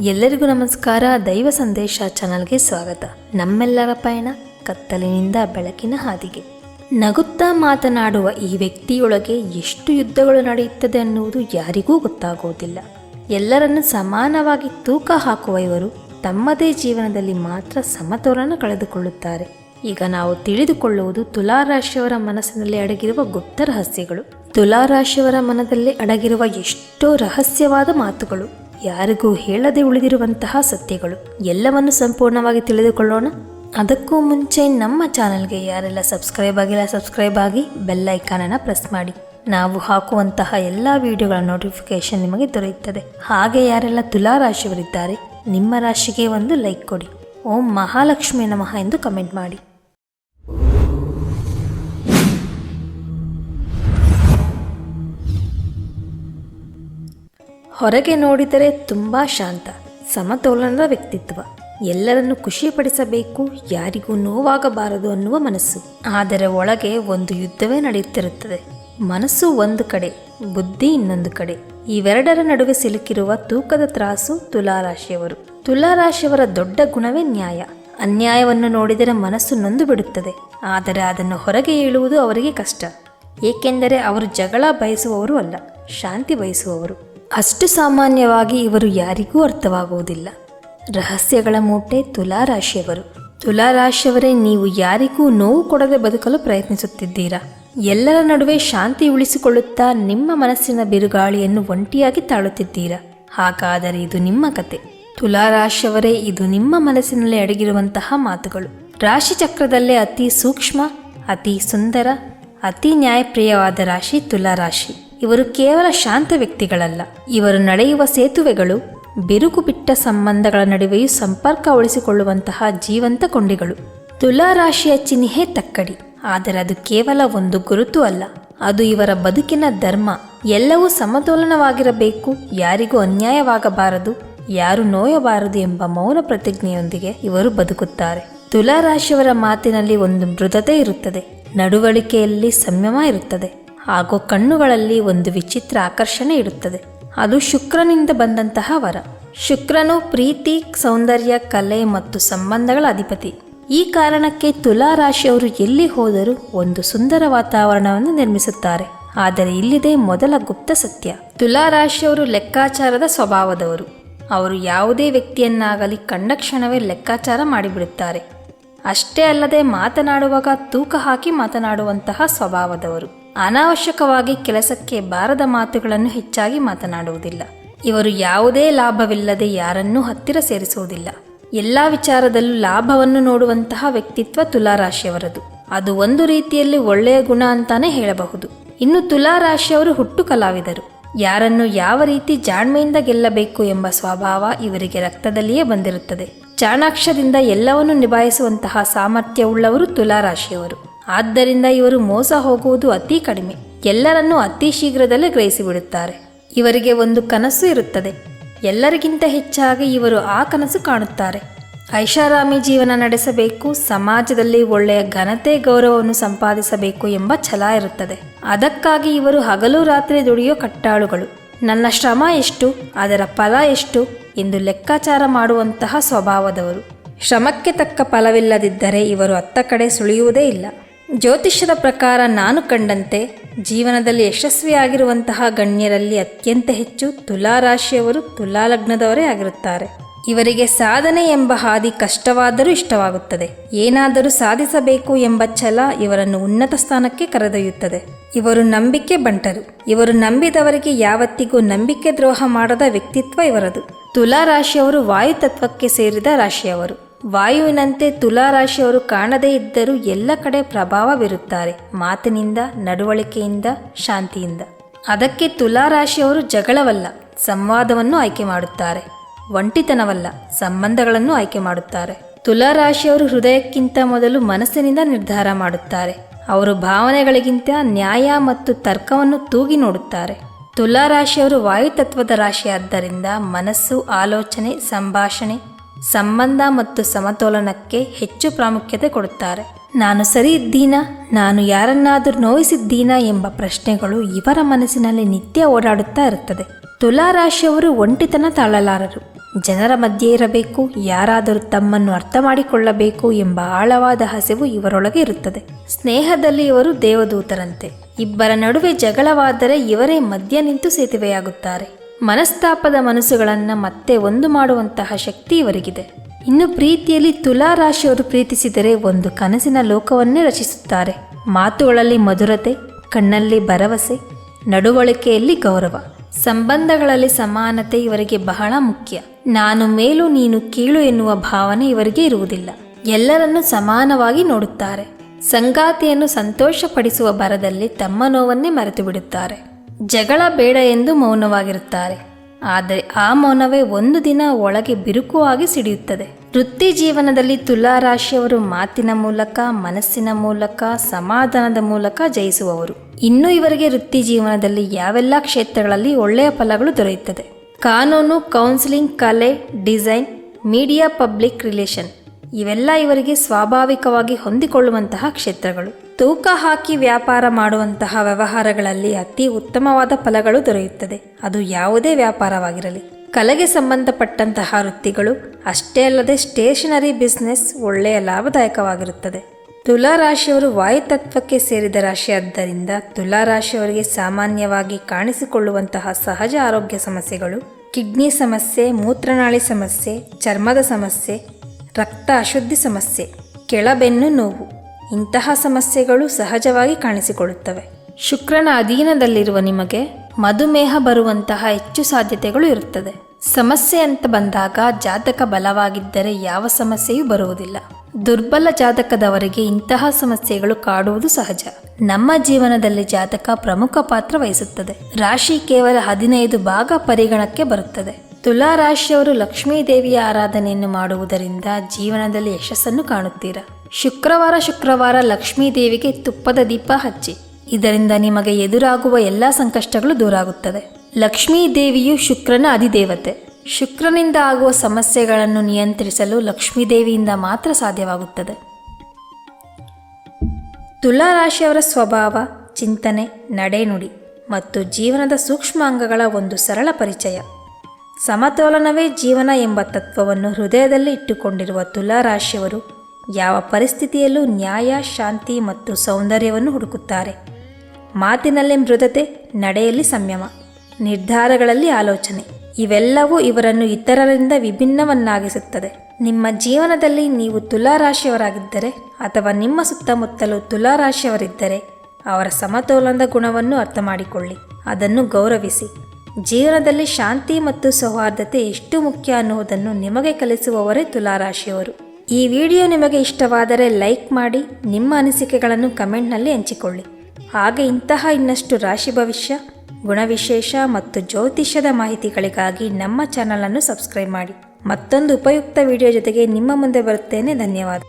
ಎಲ್ಲರಿಗೂ ನಮಸ್ಕಾರ. ದೈವ ಸಂದೇಶ ಚಾನಲ್ಗೆ ಸ್ವಾಗತ. ನಮ್ಮೆಲ್ಲರ ಪಯಣ ಕತ್ತಲಿನಿಂದ ಬೆಳಕಿನ ಹಾದಿಗೆ. ನಗುತ್ತಾ ಮಾತನಾಡುವ ಈ ವ್ಯಕ್ತಿಯೊಳಗೆ ಎಷ್ಟು ಯುದ್ಧಗಳು ನಡೆಯುತ್ತದೆ ಅನ್ನುವುದು ಯಾರಿಗೂ ಗೊತ್ತಾಗುವುದಿಲ್ಲ ಎಲ್ಲರನ್ನು ಸಮಾನವಾಗಿ ತೂಕ ಹಾಕುವ ಇವರು ತಮ್ಮದೇ ಜೀವನದಲ್ಲಿ ಮಾತ್ರ ಸಮತೋಲನ ಕಳೆದುಕೊಳ್ಳುತ್ತಾರೆ. ಈಗ ನಾವು ತಿಳಿದುಕೊಳ್ಳುವುದು ತುಲಾರಾಶಿಯವರ ಮನಸ್ಸಿನಲ್ಲಿ ಅಡಗಿರುವ ಗುಪ್ತ ರಹಸ್ಯಗಳು. ತುಲಾರಾಶಿಯವರ ಮನದಲ್ಲಿ ಅಡಗಿರುವ ಎಷ್ಟೋ ರಹಸ್ಯವಾದ ಮಾತುಗಳು. ಯಾರಿಗೂ ಹೇಳದೆ ಉಳಿದಿರುವಂತಹ ಸತ್ಯಗಳು ಎಲ್ಲವನ್ನು ಸಂಪೂರ್ಣವಾಗಿ ತಿಳಿದುಕೊಳ್ಳೋಣ. ಅದಕ್ಕೂ ಮುಂಚೆ ನಮ್ಮ ಚಾನಲ್ಗೆ ಯಾರೆಲ್ಲ ಸಬ್ಸ್ಕ್ರೈಬ್ ಆಗಿಲ್ಲ, ಸಬ್ಸ್ಕ್ರೈಬ್ ಆಗಿ ಬೆಲ್ ಐಕಾನನ್ನು ಪ್ರೆಸ್ ಮಾಡಿ. ನಾವು ಹಾಕುವಂತಹ ಎಲ್ಲ ವಿಡಿಯೋಗಳ ನೋಟಿಫಿಕೇಶನ್ ನಿಮಗೆ ದೊರೆಯುತ್ತದೆ. ಹಾಗೆ ಯಾರೆಲ್ಲ ತುಲಾ ರಾಶಿಯವರಿದ್ದಾರೆ ನಿಮ್ಮ ರಾಶಿಗೆ ಒಂದು ಲೈಕ್ ಕೊಡಿ. ಓಂ ಮಹಾಲಕ್ಷ್ಮಿ ನಮಃ ಎಂದು ಕಮೆಂಟ್ ಮಾಡಿ. ಹೊರಗೆ ನೋಡಿದರೆ ತುಂಬ ಶಾಂತ, ಸಮತೋಲನದ ವ್ಯಕ್ತಿತ್ವ. ಎಲ್ಲರನ್ನು ಖುಷಿಪಡಿಸಬೇಕು, ಯಾರಿಗೂ ನೋವಾಗಬಾರದು ಅನ್ನುವ ಮನಸ್ಸು. ಆದರೆ ಒಳಗೆ ಒಂದು ಯುದ್ಧವೇ ನಡೆಯುತ್ತಿರುತ್ತದೆ. ಮನಸ್ಸು ಒಂದು ಕಡೆ, ಬುದ್ಧಿ ಇನ್ನೊಂದು ಕಡೆ. ಇವೆರಡರ ನಡುವೆ ಸಿಲುಕಿರುವ ತೂಕದ ತ್ರಾಸು ತುಲಾರಾಶಿಯವರು. ತುಲಾರಾಶಿಯವರ ದೊಡ್ಡ ಗುಣವೇ ನ್ಯಾಯ. ಅನ್ಯಾಯವನ್ನು ನೋಡಿದರೆ ಮನಸ್ಸು ನೊಂದು ಬಿಡುತ್ತದೆ ಆದರೆ ಅದನ್ನು ಹೊರಗೆ ಏಳುವುದು ಅವರಿಗೆ ಕಷ್ಟ. ಏಕೆಂದರೆ ಅವರು ಜಗಳ ಬಯಸುವವರು ಅಲ್ಲ, ಶಾಂತಿ ಬಯಸುವವರು. ಅಷ್ಟು ಸಾಮಾನ್ಯವಾಗಿ ಇವರು ಯಾರಿಗೂ ಅರ್ಥವಾಗುವುದಿಲ್ಲ. ರಹಸ್ಯಗಳ ಮೂಟೆ ತುಲಾರಾಶಿಯವರು. ತುಲಾರಾಶಿಯವರೇ, ನೀವು ಯಾರಿಗೂ ನೋವು ಕೊಡದೆ ಬದುಕಲು ಪ್ರಯತ್ನಿಸುತ್ತಿದ್ದೀರಾ? ಎಲ್ಲರ ನಡುವೆ ಶಾಂತಿ ಉಳಿಸಿಕೊಳ್ಳುತ್ತಾ ನಿಮ್ಮ ಮನಸ್ಸಿನ ಬಿರುಗಾಳಿಯನ್ನು ಒಂಟಿಯಾಗಿ ತಾಳುತ್ತಿದ್ದೀರಾ? ಹಾಗಾದರೆ ಇದು ನಿಮ್ಮ ಕತೆ. ತುಲಾರಾಶಿಯವರೇ, ಇದು ನಿಮ್ಮ ಮನಸ್ಸಿನಲ್ಲಿ ಅಡಗಿರುವಂತಹ ಮಾತುಗಳು. ರಾಶಿ ಚಕ್ರದಲ್ಲೇ ಅತಿ ಸೂಕ್ಷ್ಮ, ಅತಿ ಸುಂದರ, ಅತಿ ನ್ಯಾಯಪ್ರಿಯವಾದ ರಾಶಿ ತುಲಾರಾಶಿ. ಇವರು ಕೇವಲ ಶಾಂತ ವ್ಯಕ್ತಿಗಳಲ್ಲ. ಇವರು ನಡೆಯುವ ಸೇತುವೆಗಳು ಬಿರುಕು ಬಿಟ್ಟ ಸಂಬಂಧಗಳ ನಡುವೆಯೂ ಸಂಪರ್ಕ ಉಳಿಸಿಕೊಳ್ಳುವಂತಹ ಜೀವಂತ ಕೊಂಡಿಗಳು. ತುಲಾರಾಶಿಯ ಚಿಹ್ನೆ ತಕ್ಕಡಿ, ಆದರೆ ಅದು ಕೇವಲ ಒಂದು ಗುರುತು ಅಲ್ಲ. ಅದು ಇವರ ಬದುಕಿನ ಧರ್ಮ. ಎಲ್ಲವೂ ಸಮತೋಲನವಾಗಿರಬೇಕು, ಯಾರಿಗೂ ಅನ್ಯಾಯವಾಗಬಾರದು, ಯಾರು ನೋಯಬಾರದು ಎಂಬ ಮೌನ ಪ್ರತಿಜ್ಞೆಯೊಂದಿಗೆ ಇವರು ಬದುಕುತ್ತಾರೆ. ತುಲಾರಾಶಿಯವರ ಮಾತಿನಲ್ಲಿ ಒಂದು ಮೃದತೆ ಇರುತ್ತದೆ. ನಡವಳಿಕೆಯಲ್ಲಿ ಸಂಯಮ ಇರುತ್ತದೆ. ಹಾಗೂ ಕಣ್ಣುಗಳಲ್ಲಿ ಒಂದು ವಿಚಿತ್ರ ಆಕರ್ಷಣೆ ಇರುತ್ತದೆ. ಅದು ಶುಕ್ರನಿಂದ ಬಂದಂತಹ ವರ. ಶುಕ್ರನು ಪ್ರೀತಿ, ಸೌಂದರ್ಯ, ಕಲೆ ಮತ್ತು ಸಂಬಂಧಗಳ ಅಧಿಪತಿ. ಈ ಕಾರಣಕ್ಕೆ ತುಲಾ ರಾಶಿಯವರು ಎಲ್ಲಿ ಹೋದರೂ ಒಂದು ಸುಂದರ ವಾತಾವರಣವನ್ನು ನಿರ್ಮಿಸುತ್ತಾರೆ. ಆದರೆ ಇಲ್ಲಿದೆ ಮೊದಲ ಗುಪ್ತ ಸತ್ಯ. ತುಲಾ ರಾಶಿಯವರು ಲೆಕ್ಕಾಚಾರದ ಸ್ವಭಾವದವರು. ಅವರು ಯಾವುದೇ ವ್ಯಕ್ತಿಯನ್ನಾಗಲಿ ಕಂಡ ಕ್ಷಣವೇ ಲೆಕ್ಕಾಚಾರ ಮಾಡಿಬಿಡುತ್ತಾರೆ. ಅಷ್ಟೇ ಅಲ್ಲದೆ ಮಾತನಾಡುವಾಗ ತೂಕ ಹಾಕಿ ಮಾತನಾಡುವಂತಹ ಸ್ವಭಾವದವರು. ಅನಾವಶ್ಯಕವಾಗಿ ಕೆಲಸಕ್ಕೆ ಬಾರದ ಮಾತುಗಳನ್ನು ಹೆಚ್ಚಾಗಿ ಮಾತನಾಡುವುದಿಲ್ಲ. ಇವರು ಯಾವುದೇ ಲಾಭವಿಲ್ಲದೆ ಯಾರನ್ನೂ ಹತ್ತಿರ ಸೇರಿಸುವುದಿಲ್ಲ. ಎಲ್ಲ ವಿಚಾರದಲ್ಲೂ ಲಾಭವನ್ನು ನೋಡುವಂತಹ ವ್ಯಕ್ತಿತ್ವ ತುಲಾರಾಶಿಯವರದು. ಅದು ಒಂದು ರೀತಿಯಲ್ಲಿ ಒಳ್ಳೆಯ ಗುಣ ಅಂತಾನೆ ಹೇಳಬಹುದು. ಇನ್ನು ತುಲಾರಾಶಿಯವರು ಹುಟ್ಟು ಕಲಾವಿದರು ಯಾರನ್ನು ಯಾವ ರೀತಿ ಜಾಣ್ಮೆಯಿಂದ ಗೆಲ್ಲಬೇಕು ಎಂಬ ಸ್ವಭಾವ ಇವರಿಗೆ ರಕ್ತದಲ್ಲಿಯೇ ಬಂದಿರುತ್ತದೆ. ಚಾಣಾಕ್ಷದಿಂದ ಎಲ್ಲವನ್ನು ನಿಭಾಯಿಸುವಂತಹ ಸಾಮರ್ಥ್ಯವುಳ್ಳವರು ತುಲಾರಾಶಿಯವರು. ಆದ್ದರಿಂದ ಇವರು ಮೋಸ ಹೋಗುವುದು ಅತಿ ಕಡಿಮೆ. ಎಲ್ಲರನ್ನೂ ಅತಿ ಶೀಘ್ರದಲ್ಲೇ ಗ್ರಹಿಸಿಬಿಡುತ್ತಾರೆ. ಇವರಿಗೆ ಒಂದು ಕನಸು ಇರುತ್ತದೆ. ಎಲ್ಲರಿಗಿಂತ ಹೆಚ್ಚಾಗಿ ಇವರು ಆ ಕನಸು ಕಾಣುತ್ತಾರೆ. ಐಷಾರಾಮಿ ಜೀವನ ನಡೆಸಬೇಕು, ಸಮಾಜದಲ್ಲಿ ಒಳ್ಳೆಯ ಘನತೆ, ಗೌರವವನ್ನು ಸಂಪಾದಿಸಬೇಕು ಎಂಬ ಛಲ ಇರುತ್ತದೆ. ಅದಕ್ಕಾಗಿ ಇವರು ಹಗಲು ರಾತ್ರಿ ದುಡಿಯೋ ಕಟ್ಟಾಳುಗಳು. ನನ್ನ ಶ್ರಮ ಎಷ್ಟು, ಅದರ ಫಲ ಎಷ್ಟು ಎಂದು ಲೆಕ್ಕಾಚಾರ ಮಾಡುವಂತಹ ಸ್ವಭಾವದವರು. ಶ್ರಮಕ್ಕೆ ತಕ್ಕ ಫಲವಿಲ್ಲದಿದ್ದರೆ ಇವರು ಅತ್ತ ಕಡೆ ಸುಳಿಯುವುದೇ ಇಲ್ಲ. ಜ್ಯೋತಿಷ್ಯದ ಪ್ರಕಾರ ನಾನು ಕಂಡಂತೆ ಜೀವನದಲ್ಲಿ ಯಶಸ್ವಿಯಾಗಿರುವಂತಹ ಗಣ್ಯರಲ್ಲಿ ಅತ್ಯಂತ ಹೆಚ್ಚು ತುಲಾರಾಶಿಯವರು ತುಲಾಲಗ್ನದವರೇ ಆಗಿರುತ್ತಾರೆ. ಇವರಿಗೆ ಸಾಧನೆ ಎಂಬ ಹಾದಿ ಕಷ್ಟವಾದರೂ ಇಷ್ಟವಾಗುತ್ತದೆ. ಏನಾದರೂ ಸಾಧಿಸಬೇಕು ಎಂಬ ಛಲ ಇವರನ್ನು ಉನ್ನತ ಸ್ಥಾನಕ್ಕೆ ಕರೆದೊಯ್ಯುತ್ತದೆ. ಇವರು ನಂಬಿಕೆ ಬಂಟರು. ಇವರು ನಂಬಿದವರಿಗೆ ಯಾವತ್ತಿಗೂ ನಂಬಿಕೆ ದ್ರೋಹ ಮಾಡದ ವ್ಯಕ್ತಿತ್ವ ಇವರದು. ತುಲಾ ರಾಶಿಯವರು ವಾಯು ತತ್ವಕ್ಕೆ ಸೇರಿದ ರಾಶಿಯವರು. ವಾಯುವಿನಂತೆ ತುಲಾ ರಾಶಿಯವರು ಕಾಣದೇ ಇದ್ದರೂ ಎಲ್ಲ ಕಡೆ ಪ್ರಭಾವ ಬೀರುತ್ತಾರೆ ಮಾತಿನಿಂದ, ನಡವಳಿಕೆಯಿಂದ, ಶಾಂತಿಯಿಂದ. ಅದಕ್ಕೆ ತುಲಾ ರಾಶಿಯವರು ಜಗಳವಲ್ಲ, ಸಂವಾದವನ್ನು ಆಯ್ಕೆ ಮಾಡುತ್ತಾರೆ. ಒಂಟಿತನವಲ್ಲ, ಸಂಬಂಧಗಳನ್ನು ಆಯ್ಕೆ ಮಾಡುತ್ತಾರೆ. ತುಲಾ ರಾಶಿಯವರು ಹೃದಯಕ್ಕಿಂತ ಮೊದಲು ಮನಸ್ಸಿನಿಂದ ನಿರ್ಧಾರ ಮಾಡುತ್ತಾರೆ. ಅವರು ಭಾವನೆಗಳಿಗಿಂತ ನ್ಯಾಯ ಮತ್ತು ತರ್ಕವನ್ನು ತೂಗಿ ನೋಡುತ್ತಾರೆ. ತುಲಾ ರಾಶಿಯವರು ವಾಯುತತ್ವದ ರಾಶಿಯಾದ್ದರಿಂದ ಮನಸ್ಸು, ಆಲೋಚನೆ, ಸಂಭಾಷಣೆ ಸಂಬಂಧ ಮತ್ತು ಸಮತೋಲನಕ್ಕೆ ಹೆಚ್ಚು ಪ್ರಾಮುಖ್ಯತೆ ಕೊಡುತ್ತಾರೆ. ನಾನು ಸರಿ ಇದ್ದೀನಾ? ನಾನು ಯಾರನ್ನಾದರೂ ನೋಯಿಸಿದ್ದೀನಾ ಎಂಬ ಪ್ರಶ್ನೆಗಳು ಇವರ ಮನಸ್ಸಿನಲ್ಲಿ ನಿತ್ಯ ಓಡಾಡುತ್ತಾ ಇರುತ್ತದೆ. ತುಲಾ ರಾಶಿಯವರು ಒಂಟಿತನ ತಾಳಲಾರರು. ಜನರ ಮಧ್ಯೆ ಇರಬೇಕು, ಯಾರಾದರೂ ತಮ್ಮನ್ನು ಅರ್ಥ ಮಾಡಿಕೊಳ್ಳಬೇಕು ಎಂಬ ಆಳವಾದ ಹಸಿವು ಇವರೊಳಗೆ ಇರುತ್ತದೆ. ಸ್ನೇಹದಲ್ಲಿ ಇವರು ದೇವದೂತರಂತೆ. ಇಬ್ಬರ ನಡುವೆ ಜಗಳವಾದರೆ ಇವರೇ ಮಧ್ಯ ನಿಂತು ಸೇತುವೆಯಾಗುತ್ತಾರೆ. ಮನಸ್ತಾಪದ ಮನಸ್ಸುಗಳನ್ನು ಮತ್ತೆ ಒಂದು ಮಾಡುವಂತಹ ಶಕ್ತಿ ಇವರಿಗಿದೆ. ಇನ್ನು ಪ್ರೀತಿಯಲ್ಲಿ ತುಲಾ ರಾಶಿಯವರು ಪ್ರೀತಿಸಿದರೆ ಒಂದು ಕನಸಿನ ಲೋಕವನ್ನೇ ರಚಿಸುತ್ತಾರೆ. ಮಾತುಗಳಲ್ಲಿ ಮಧುರತೆ, ಕಣ್ಣಲ್ಲಿ ಭರವಸೆ, ನಡವಳಿಕೆಯಲ್ಲಿ ಗೌರವ, ಸಂಬಂಧಗಳಲ್ಲಿ ಸಮಾನತೆ ಇವರಿಗೆ ಬಹಳ ಮುಖ್ಯ. ನಾನು ಮೇಲು ನೀನು ಕೀಳು ಎನ್ನುವ ಭಾವನೆ ಇವರಿಗೆ ಇರುವುದಿಲ್ಲ. ಎಲ್ಲರನ್ನು ಸಮಾನವಾಗಿ ನೋಡುತ್ತಾರೆ. ಸಂಗಾತಿಯನ್ನು ಸಂತೋಷಪಡಿಸುವ ಭರದಲ್ಲಿ ತಮ್ಮ ನೋವನ್ನೇ ಮರೆತು ಬಿಡುತ್ತಾರೆ ಜಗಳ ಬೇಡ ಎಂದು ಮೌನವಾಗಿರುತ್ತಾರೆ. ಆದರೆ ಆ ಮೌನವೇ ಒಂದು ದಿನ ಒಳಗೆ ಬಿರುಕುವಾಗಿ ಸಿಡಿಯುತ್ತದೆ. ವೃತ್ತಿ ಜೀವನದಲ್ಲಿ ತುಲಾ ರಾಶಿಯವರು ಮಾತಿನ ಮೂಲಕ, ಮನಸ್ಸಿನ ಮೂಲಕ, ಸಮಾಧಾನದ ಮೂಲಕ ಜಯಿಸುವವರು. ಇನ್ನು ಇವರಿಗೆ ವೃತ್ತಿ ಜೀವನದಲ್ಲಿ ಯಾವೆಲ್ಲ ಕ್ಷೇತ್ರಗಳಲ್ಲಿ ಒಳ್ಳೆಯ ಫಲಗಳು ದೊರೆಯುತ್ತದೆ. ಕಾನೂನು, ಕೌನ್ಸಿಲಿಂಗ್, ಕಲೆ, ಡಿಸೈನ್, ಮೀಡಿಯಾ, ಪಬ್ಲಿಕ್ ರಿಲೇಷನ್ ಇವೆಲ್ಲ ಇವರಿಗೆ ಸ್ವಾಭಾವಿಕವಾಗಿ ಹೊಂದಿಕೊಳ್ಳುವಂತಹ ಕ್ಷೇತ್ರಗಳು. ತೂಕ ಹಾಕಿ ವ್ಯಾಪಾರ ಮಾಡುವಂತಹ ವ್ಯವಹಾರಗಳಲ್ಲಿ ಅತಿ ಉತ್ತಮವಾದ ಫಲಗಳು ದೊರೆಯುತ್ತದೆ. ಅದು ಯಾವುದೇ ವ್ಯಾಪಾರವಾಗಿರಲಿ. ಕಲೆಗೆ ಸಂಬಂಧಪಟ್ಟಂತಹ ವೃತ್ತಿಗಳು ಅಷ್ಟೇ ಅಲ್ಲದೆ ಸ್ಟೇಷನರಿ ಬಿಸ್ನೆಸ್ ಒಳ್ಳೆಯ ಲಾಭದಾಯಕವಾಗಿರುತ್ತದೆ. ತುಲಾ ರಾಶಿಯವರು ವಾಯುತತ್ವಕ್ಕೆ ಸೇರಿದ ರಾಶಿಯಾದ್ದರಿಂದ ತುಲಾ ರಾಶಿಯವರಿಗೆ ಸಾಮಾನ್ಯವಾಗಿ ಕಾಣಿಸಿಕೊಳ್ಳುವಂತಹ ಸಹಜ ಆರೋಗ್ಯ ಸಮಸ್ಯೆಗಳು ಕಿಡ್ನಿ ಸಮಸ್ಯೆ, ಮೂತ್ರನಾಳಿ ಸಮಸ್ಯೆ, ಚರ್ಮದ ಸಮಸ್ಯೆ, ರಕ್ತ ಅಶುದ್ಧಿ ಸಮಸ್ಯೆ, ಕೆಳಬೆನ್ನು ನೋವು. ಇಂತಹ ಸಮಸ್ಯೆಗಳು ಸಹಜವಾಗಿ ಕಾಣಿಸಿಕೊಳ್ಳುತ್ತವೆ. ಶುಕ್ರನ ಅಧೀನದಲ್ಲಿರುವ ನಿಮಗೆ ಮಧುಮೇಹ ಬರುವಂತಹ ಹೆಚ್ಚು ಸಾಧ್ಯತೆಗಳು ಇರುತ್ತದೆ. ಸಮಸ್ಯೆ ಅಂತ ಬಂದಾಗ ಜಾತಕ ಬಲವಾಗಿದ್ದರೆ ಯಾವ ಸಮಸ್ಯೆಯೂ ಬರುವುದಿಲ್ಲ. ದುರ್ಬಲ ಜಾತಕದವರಿಗೆ ಇಂತಹ ಸಮಸ್ಯೆಗಳು ಕಾಡುವುದು ಸಹಜ. ನಮ್ಮ ಜೀವನದಲ್ಲಿ ಜಾತಕ ಪ್ರಮುಖ ಪಾತ್ರ ವಹಿಸುತ್ತದೆ. ರಾಶಿ ಕೇವಲ ಹದಿನೈದು ಭಾಗ ಪರಿಗಣಕ್ಕೆ ಬರುತ್ತದೆ. ತುಲಾ ರಾಶಿಯವರು ಲಕ್ಷ್ಮೀ ದೇವಿಯ ಆರಾಧನೆಯನ್ನು ಮಾಡುವುದರಿಂದ ಜೀವನದಲ್ಲಿ ಯಶಸ್ಸನ್ನು ಕಾಣುತ್ತೀರಾ? ಶುಕ್ರವಾರ ಶುಕ್ರವಾರ ಲಕ್ಷ್ಮೀ ದೇವಿಗೆ ತುಪ್ಪದ ದೀಪ ಹಚ್ಚಿ. ಇದರಿಂದ ನಿಮಗೆ ಎದುರಾಗುವ ಎಲ್ಲ ಸಂಕಷ್ಟಗಳು ದೂರಾಗುತ್ತದೆ ಲಕ್ಷ್ಮೀ ದೇವಿಯು ಶುಕ್ರನ ಅಧಿದೇವತೆ. ಶುಕ್ರನಿಂದ ಆಗುವ ಸಮಸ್ಯೆಗಳನ್ನು ನಿಯಂತ್ರಿಸಲು ಲಕ್ಷ್ಮೀ ದೇವಿಯಿಂದ ಮಾತ್ರ ಸಾಧ್ಯವಾಗುತ್ತದೆ. ತುಲಾ ರಾಶಿಯವರ ಸ್ವಭಾವ, ಚಿಂತನೆ ನಡೆನುಡಿ ಮತ್ತು ಜೀವನದ ಸೂಕ್ಷ್ಮ ಅಂಗಗಳ ಒಂದು ಸರಳ ಪರಿಚಯ. ಸಮತೋಲನವೇ ಜೀವನ ಎಂಬ ತತ್ವವನ್ನು ಹೃದಯದಲ್ಲಿ ಇಟ್ಟುಕೊಂಡಿರುವ ತುಲಾ ರಾಶಿಯವರು ಯಾವ ಪರಿಸ್ಥಿತಿಯಲ್ಲೂ ನ್ಯಾಯ, ಶಾಂತಿ ಮತ್ತು ಸೌಂದರ್ಯವನ್ನು ಹುಡುಕುತ್ತಾರೆ. ಮಾತಿನಲ್ಲಿ ಮೃದತೆ ನಡೆಯಲ್ಲಿ ಸಂಯಮ, ನಿರ್ಧಾರಗಳಲ್ಲಿ ಆಲೋಚನೆ. ಇವೆಲ್ಲವೂ ಇವರನ್ನು ಇತರರಿಂದ ವಿಭಿನ್ನವನ್ನಾಗಿಸುತ್ತದೆ. ನಿಮ್ಮ ಜೀವನದಲ್ಲಿ ನೀವು ತುಲಾ ರಾಶಿಯವರಾಗಿದ್ದರೆ ಅಥವಾ ನಿಮ್ಮ ಸುತ್ತಮುತ್ತಲೂ ತುಲಾ ರಾಶಿಯವರಿದ್ದರೆ ಅವರ ಸಮತೋಲನದ ಗುಣವನ್ನು ಅರ್ಥ ಮಾಡಿಕೊಳ್ಳಿ ಅದನ್ನು ಗೌರವಿಸಿ. ಜೀವನದಲ್ಲಿ ಶಾಂತಿ ಮತ್ತು ಸೌಹಾರ್ದತೆ ಎಷ್ಟು ಮುಖ್ಯ ಅನ್ನುವುದನ್ನು ನಿಮಗೆ ಕಲಿಸುವವರೇ ತುಲಾರಾಶಿಯವರು. ಈ ವಿಡಿಯೋ ನಿಮಗೆ ಇಷ್ಟವಾದರೆ ಲೈಕ್ ಮಾಡಿ, ನಿಮ್ಮ ಅನಿಸಿಕೆಗಳನ್ನು ಕಮೆಂಟ್ನಲ್ಲಿ ಹಂಚಿಕೊಳ್ಳಿ. ಹಾಗೆ ಇಂತಹ ಇನ್ನಷ್ಟು ರಾಶಿ ಭವಿಷ್ಯ, ಗುಣವಿಶೇಷ ಮತ್ತು ಜ್ಯೋತಿಷ್ಯದ ಮಾಹಿತಿಗಳಿಗಾಗಿ ನಮ್ಮ ಚಾನಲನ್ನು ಸಬ್ಸ್ಕ್ರೈಬ್ ಮಾಡಿ. ಮತ್ತೊಂದು ಉಪಯುಕ್ತ ವಿಡಿಯೋ ಜೊತೆಗೆ ನಿಮ್ಮ ಮುಂದೆ ಬರುತ್ತೇನೆ. ಧನ್ಯವಾದ.